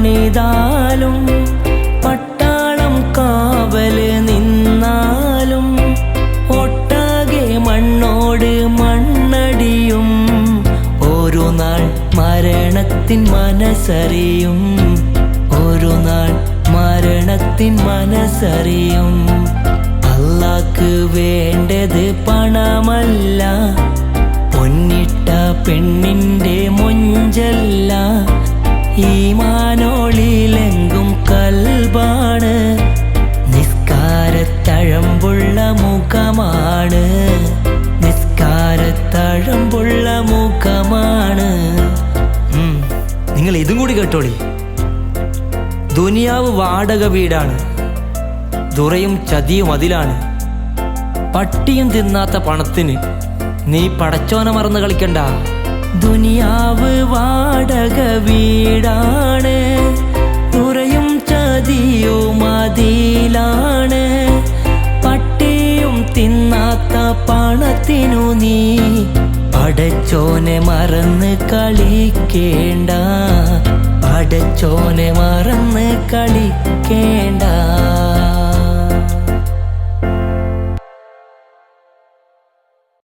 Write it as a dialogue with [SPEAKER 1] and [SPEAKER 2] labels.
[SPEAKER 1] പണിതാലും പട്ടാളം കാവൽ നിന്നാലും ഒട്ടാകെ മണ്ണോട് മണ്ണടിയും ഒരു നാൾ മരണത്തിൻ മനസ്സറിയും ഒരു നാൾ മരണത്തിൻ മനസ്സറിയും അല്ലാക്ക് വേണ്ടത് പണമല്ല പൊന്നിട്ട പെണ്ണിന്റെ ഇതും കൂടി കേട്ടോളി. ദുനിയാവ് വാടക വീടാണ്. ദുറയും ചതിയും അതിലാണ്. പട്ടിയും തിന്നാത്ത പണത്തിന് നീ പടച്ചോന മറന്ന് കളിക്കണ്ട. ദുനിയാവ് വാടക വീടാണ്. ദുറയും ചതിയും അതിലാണ്. പട്ടിയും തിന്നാത്ത പണത്തിനു നീ പടച്ചോനെ മറന്ന് കളിക്കേണ്ട. പടച്ചോനെ മറന്ന് കളിക്കേണ്ട.